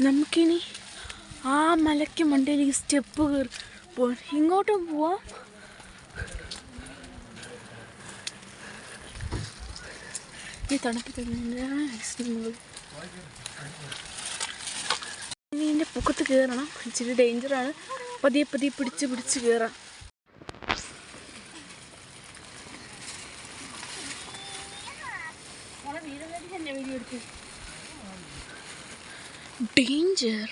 നമുക്കിനി ആ മലയ്ക്ക് മണ്ടയിലേക്ക് സ്റ്റെപ്പ് കയറി പോ ഇങ്ങോട്ടും പോവാം. ഈ തണുപ്പത്ത് ഇനി ഇതിന്റെ പൊക്കത്ത് കയറണം ഇച്ചിരി ഡേഞ്ചറാണ് പതിയെ പതിയെ പിടിച്ച് പിടിച്ച് കയറാം ഡേഞ്ചർ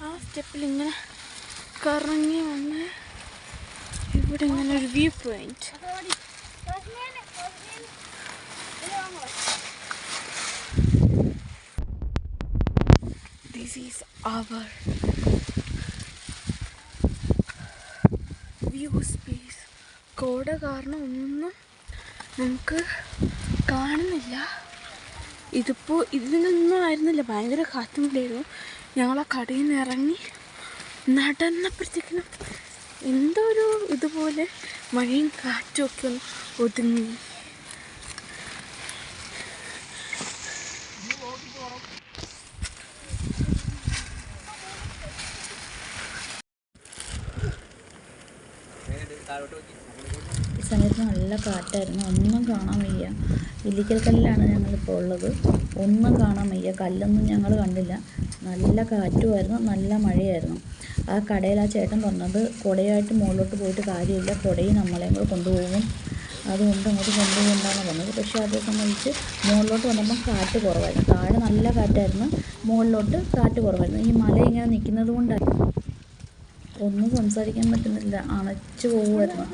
ആ സ്റ്റെപ്പിൽ ഇങ്ങനെ കറങ്ങി വന്ന് ഇവിടെ ഇങ്ങനെ ഒരു view point. This is our view space കോട കാരണം ഒന്നും നമുക്ക് കാണുന്നില്ല. ഇതിപ്പോൾ ഇതിനൊന്നും ആയിരുന്നില്ല. ഭയങ്കര കാറ്റും കൂടിയായിരുന്നു ഞങ്ങൾ ആ കടയിൽ നിന്ന് ഇറങ്ങി നടന്നപ്പോഴത്തേക്കിനും എന്തോ ഒരു ഇതുപോലെ മഴയും കാറ്റും ഒക്കെ ഒന്ന് ഒതുങ്ങി. ഈ സമയത്ത് നല്ല കാറ്റായിരുന്നു. ഒന്നും കാണാൻ വയ്യ. ഇല്ലിക്കൽ കല്ലിലാണ് ഞങ്ങളിപ്പോൾ ഉള്ളത്. ഒന്നും കാണാൻ വയ്യ. കല്ലൊന്നും ഞങ്ങൾ കണ്ടില്ല. നല്ല കാറ്റുമായിരുന്നു. നല്ല മഴയായിരുന്നു. ആ കടയിൽ ആ ചേട്ടൻ പറഞ്ഞത് കുടയായിട്ട് മുകളിലോട്ട് പോയിട്ട് കാര്യമില്ല. കുടയും നമ്മളെയും കൂടെ കൊണ്ടുപോകും. അതുകൊണ്ട് അങ്ങോട്ട് കൊണ്ടുപോകണ്ടെന്ന് പറഞ്ഞത്. പക്ഷേ അതേ സംബന്ധിച്ച് മുകളിലോട്ട് വന്നപ്പം കാറ്റ് കുറവായിരുന്നു. താഴെ നല്ല കാറ്റായിരുന്നു. മുകളിലോട്ട് കാറ്റ് കുറവായിരുന്നു. ഈ മല ഇങ്ങനെ നിൽക്കുന്നത് കൊണ്ടായിരുന്നു ഒന്നും സംസാരിക്കാൻ പറ്റുന്നില്ല. അണച്ചു പോകുമായിരുന്നു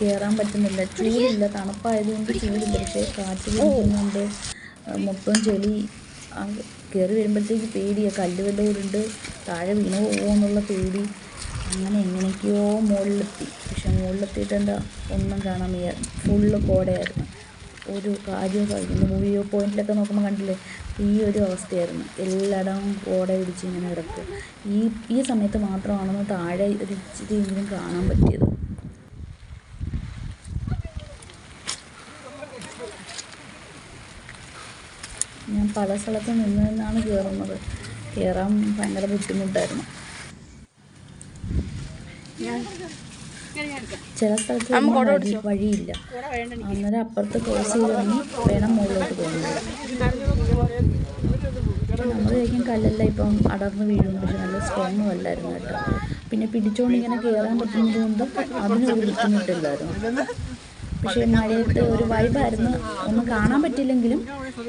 കയറാൻ പറ്റുന്നില്ല. ചൂടില്ല. തണുപ്പായതുകൊണ്ട് ചൂടില്ല. പക്ഷേ കാറ്റ് പോകുന്നുണ്ട് മൊത്തം ചെളി കയറി വരുമ്പോഴത്തേക്ക് പേടിയാണ് കല്ല് വല്ലവരുണ്ട് താഴെ വീണ് പോകുമോ എന്നുള്ള പേടി. അങ്ങനെ എങ്ങനെയൊക്കെയോ മുകളിലെത്തി. പക്ഷെ മുകളിലെത്തിയിട്ട് എന്താ ഒന്നും കാണാൻ വയ്യ. ഫുള്ള് കോടയായിരുന്നു. ഒരു കാര്യവും കഴിക്കുന്നു മൂവിയോ പോയിന്റിലൊക്കെ നോക്കുമ്പോൾ കണ്ടില്ലേ? ഈ ഒരു അവസ്ഥയായിരുന്നു എല്ലായിടവും ഓടെ പിടിച്ച് ഇങ്ങനെ കിടക്കും ഈ ഈ സമയത്ത് മാത്രമാണെന്ന് താഴെ ഒരു ഇച്ചിരി എങ്കിലും കാണാൻ പറ്റിയത്. ഞാൻ പല സ്ഥലത്ത് നിന്ന് നിന്നാണ് കയറുന്നത് കയറാൻ ഭയങ്കര ബുദ്ധിമുട്ടായിരുന്നു. ചില സ്ഥലത്ത് വഴിയില്ല. അന്നേരം അപ്പുറത്ത് ക്രോസ് ചെയ്ത് ഇറങ്ങി വേണം മുകളിലോട്ട് പോകുന്നത് നമ്മൾ കഴിക്കും കല്ലല്ല ഇപ്പം അടർന്ന് വീഴും. പക്ഷെ നല്ല സ്ട്രോങ് അല്ലായിരുന്നു കേട്ടോ. പിന്നെ പിടിച്ചുകൊണ്ട് ഇങ്ങനെ കയറാൻ പറ്റുന്നത് കൊണ്ട് അതിനൊരു ബുദ്ധിമുട്ടില്ലായിരുന്നു. പക്ഷേ മഴയത്ത് ഒരു വൈബായിരുന്നു ഒന്നും കാണാൻ പറ്റില്ലെങ്കിലും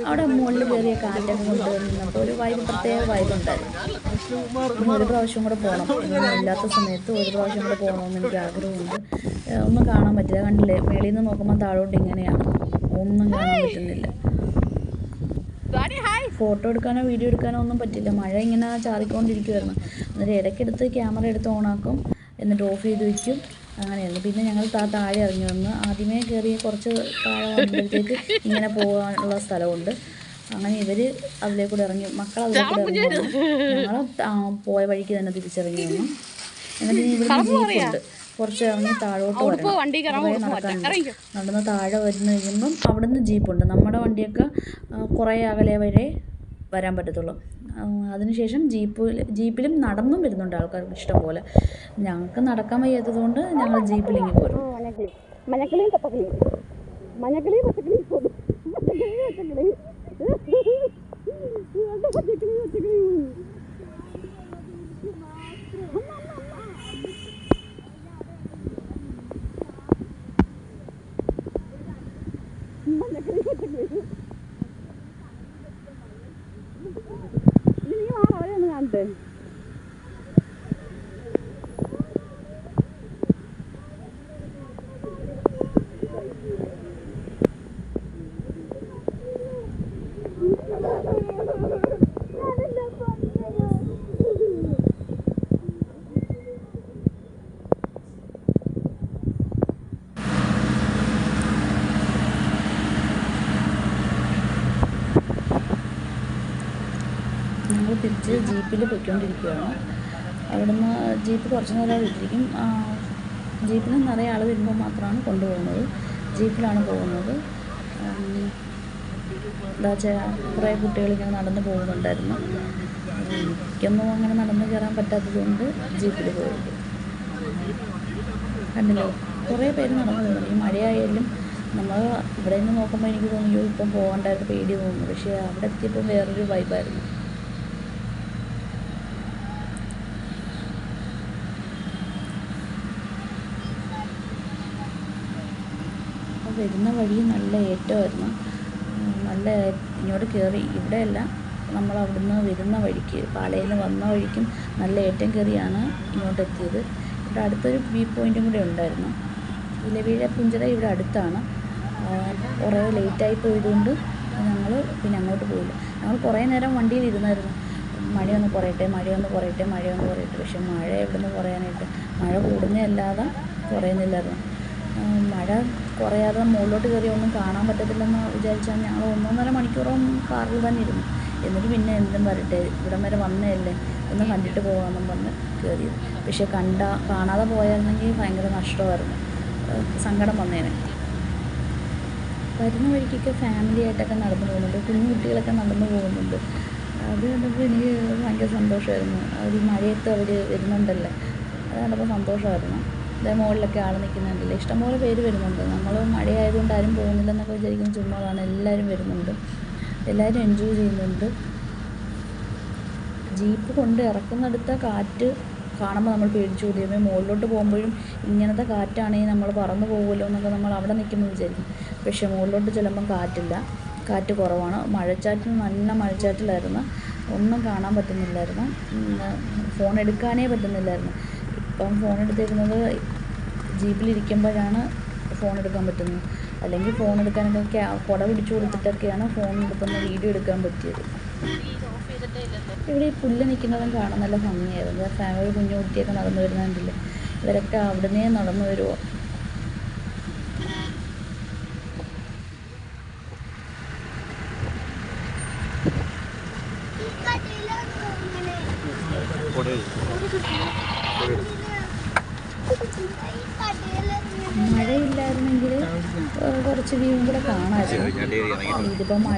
അവിടെ മുകളിൽ കയറിയ കാറ്റൊക്കെ കൊണ്ടുവന്നപ്പോൾ ഒരു വൈബ് പ്രത്യേക വൈബ് ഉണ്ടായിരുന്നു. ഇനി ഒരു പ്രാവശ്യം കൂടെ പോകണം ഇല്ലാത്ത സമയത്ത് ഒരു പ്രാവശ്യം കൂടെ പോകണമെന്ന് എനിക്ക് ആഗ്രഹമുണ്ട്. ഒന്നും കാണാൻ പറ്റില്ല. കണ്ടില്ലേ? മേളിൽ നിന്ന് നോക്കുമ്പോൾ താഴോട്ട് ഇങ്ങനെയാണ് ഒന്നും കാണാൻ പറ്റുന്നില്ല. ഫോട്ടോ എടുക്കാനോ വീഡിയോ എടുക്കാനോ ഒന്നും പറ്റില്ല. മഴ ഇങ്ങനെ ചാറിക്കൊണ്ടിരിക്കുമായിരുന്നു എന്നിട്ട് ഇടയ്ക്കെടുത്ത് ക്യാമറ എടുത്ത് ഓണാക്കും എന്നിട്ട് ഓഫ് ചെയ്ത് വെക്കും. അങ്ങനെയായിരുന്നു. പിന്നെ ഞങ്ങൾ താ താഴെ ഇറങ്ങി വന്ന്. ആദ്യമേ കയറി കുറച്ച് താഴെ വന്നപ്പോഴത്തേക്ക് ഇങ്ങനെ പോകാനുള്ള സ്ഥലമുണ്ട്. അങ്ങനെ ഇവർ അതിലേ കൂടെ ഇറങ്ങി. മക്കൾ അതിലേ കൂടെ ഇറങ്ങി ഞങ്ങൾ പോയ വഴിക്ക് തന്നെ തിരിച്ചിറങ്ങി വന്നു. എന്നിട്ട് ഇവിടെ ജീപ്പുണ്ട് കുറച്ച് ഇറങ്ങി താഴോട്ട് വരണം. നടക്കാനുണ്ട്. നടന്ന് താഴെ വരുന്ന കഴിയുമ്പം അവിടുന്ന് ജീപ്പുണ്ട്. നമ്മുടെ വണ്ടിയൊക്കെ കുറേ അകലെ വരെ വരാൻ പറ്റത്തുള്ളൂ. അതിനുശേഷം ജീപ്പ് ജീപ്പിലും നടന്നും വരുന്നുണ്ട് ആൾക്കാർക്ക് ഇഷ്ടം പോലെ ഞങ്ങൾക്ക് നടക്കാൻ വയ്യാത്തത് കൊണ്ട് ഞങ്ങൾ ജീപ്പിലേക്ക് പോരും. മഞ്ഞക്കിളിയും തപ്പക്കിളിയും മഞ്ഞക്കിളിയും പച്ചക്കിളിയും മഞ്ഞക്കിളിയും പച്ചക്കിളിയും. പച്ചക്കിളിയും പച്ചക്കിളിയും. മഞ്ഞക്കിളിയും പച്ചക്കിളിയും നീ വാ അവരെ ഒന്ന് കാണട്ടെ തിരിച്ച് ജീപ്പിൽ പൊയ്ക്കൊണ്ടിരിക്കുകയാണ് അവിടുന്ന് ജീപ്പ് കുറച്ച് നേരം ഇട്ടിരിക്കും ജീപ്പിൽ നിറയെ ആൾ വരുമ്പോൾ മാത്രമാണ് കൊണ്ടുപോകുന്നത്. ജീപ്പിലാണ് പോകുന്നത്. എന്താ വെച്ചാൽ കുറേ കുട്ടികൾ ഇങ്ങനെ നടന്ന് പോകുന്നുണ്ടായിരുന്നു. എനിക്കൊന്നും അങ്ങനെ നടന്ന് കയറാൻ പറ്റാത്തത് കൊണ്ട് ജീപ്പിൽ പോയത് കണ്ടില്ലേ? കുറേ പേര് നടന്നു പോകുന്നു. ഈ മഴയായാലും നമ്മൾ ഇവിടെ നിന്ന് നോക്കുമ്പോൾ എനിക്ക് തോന്നിയോ ഇപ്പം പോകണ്ടായിട്ട് പേടി തോന്നുന്നു. പക്ഷേ അവിടെ എത്തിയപ്പോൾ വേറൊരു വൈബായിരുന്നു അപ്പോൾ വരുന്ന വഴി നല്ല ഏറ്റമായിരുന്നു നല്ല ഇങ്ങോട്ട് കയറി ഇവിടെയല്ല നമ്മൾ അവിടുന്ന് വരുന്ന വഴിക്ക് പാളയിൽ നിന്ന് വന്ന വഴിക്കും നല്ല ഏറ്റം കയറിയാണ് ഇങ്ങോട്ട് എത്തിയത്. ഇവിടെ അടുത്തൊരു വ്യൂ പോയിന്റും കൂടെ ഉണ്ടായിരുന്നു. ഇലവീഴ പുഞ്ചിറ ഇവിടെ അടുത്താണ്. കുറേ ലേറ്റായി പോയതുകൊണ്ട് ഞങ്ങൾ പിന്നെ അങ്ങോട്ട് പോയില്ല. ഞങ്ങൾ കുറേ നേരം വണ്ടിയിൽ ഇരുന്നായിരുന്നു. മഴയൊന്ന് കുറയട്ടെ മഴയൊന്ന് കുറയട്ടെ മഴയൊന്ന് കുറയട്ടെ. പക്ഷെ മഴ എവിടെ നിന്ന് കുറയാനായിട്ട് മഴ കൂടുന്നേ അല്ലാതെ കുറയുന്നില്ലായിരുന്നു മഴ കുറയാതെ മുകളിലോട്ട് കയറി ഒന്നും കാണാൻ പറ്റത്തില്ലെന്ന് വിചാരിച്ചാൽ ഞങ്ങൾ ഒന്നൊന്നര മണിക്കൂറോളം കാറിൽ തന്നെ ഇരുന്നു. എന്നിട്ട് പിന്നെ എന്തും വരട്ടെ ഇവിടം വരെ വന്നതല്ലേ? ഒന്ന് കണ്ടിട്ട് പോകാമെന്നും പറഞ്ഞ് കയറിയത്. പക്ഷേ കണ്ട കാണാതെ പോയായിരുന്നെങ്കിൽ ഭയങ്കര നഷ്ടമായിരുന്നു. സങ്കടം വന്നേനെ. വരുന്ന വഴിക്കൊക്കെ ഫാമിലി ആയിട്ടൊക്കെ നടന്നു പോകുന്നുണ്ട്. കുഞ്ഞു കുട്ടികളൊക്കെ നടന്നു പോകുന്നുണ്ട്. അത് കണ്ടപ്പോൾ എനിക്ക് ഭയങ്കര സന്തോഷമായിരുന്നു. അവർ മഴയത്ത് അവർ വരുന്നുണ്ടല്ലേ? അത് കണ്ടപ്പോൾ സന്തോഷമായിരുന്നു. ഇതേ മുകളിലൊക്കെ ആൾ നിൽക്കുന്നുണ്ടല്ലേ? ഇഷ്ടംപോലെ പേര് വരുന്നുണ്ട്. നമ്മൾ മഴയായതുകൊണ്ട് ആരും പോകുന്നില്ലെന്നൊക്കെ വിചാരിക്കുന്ന ചുമ്മാതാണ് എല്ലാവരും വരുന്നുണ്ട്. എല്ലാവരും എൻജോയ് ചെയ്യുന്നുണ്ട്. ജീപ്പ് കൊണ്ട് ഇറക്കുന്നിടത്ത കാറ്റ് കാണുമ്പോൾ നമ്മൾ പേടിച്ചു കൂടിയപ്പോൾ മുകളിലോട്ട് പോകുമ്പോഴും ഇങ്ങനത്തെ കാറ്റാണെങ്കിൽ നമ്മൾ പറന്നു പോകുമല്ലോ എന്നൊക്കെ നമ്മൾ അവിടെ നിൽക്കുമ്പോൾ വിചാരിക്കും. പക്ഷേ മുകളിലോട്ട് ചെല്ലുമ്പം കാറ്റില്ല. കാറ്റ് കുറവാണ്. മഴച്ചാറ്റിൽ നല്ല മഴച്ചാറ്റിലായിരുന്നു. ഒന്നും കാണാൻ പറ്റുന്നില്ലായിരുന്നു. ഫോൺ എടുക്കാനേ പറ്റുന്നില്ലായിരുന്നു. ഇപ്പം ഫോൺ എടുത്തിരുന്നത് ജീപ്പിലിരിക്കുമ്പോഴാണ് ഫോൺ എടുക്കാൻ പറ്റുന്നത്. അല്ലെങ്കിൽ ഫോൺ എടുക്കാനൊക്കെ കുട പിടിച്ചു കൊടുത്തിട്ടൊക്കെയാണ് ഫോൺ എടുക്കുന്ന വീഡിയോ എടുക്കാൻ പറ്റിയത്. ഇവിടെ ഈ പുല്ല് നിൽക്കുന്നതും കാണാൻ നല്ല ഭംഗിയായിരുന്നു. ഫാമിലി കുഞ്ഞു കുട്ടിയൊക്കെ നടന്നു വരുന്നുണ്ടല്ലേ ഇവരൊക്കെ അവിടുന്നേ നടന്നു വരുമോ മഴയില്ലായിരുന്നെങ്കിൽ കുറച്ച് വ്യൂ കൂടെ കാണാമായിരുന്നു. ഇതിപ്പോൾ മഴ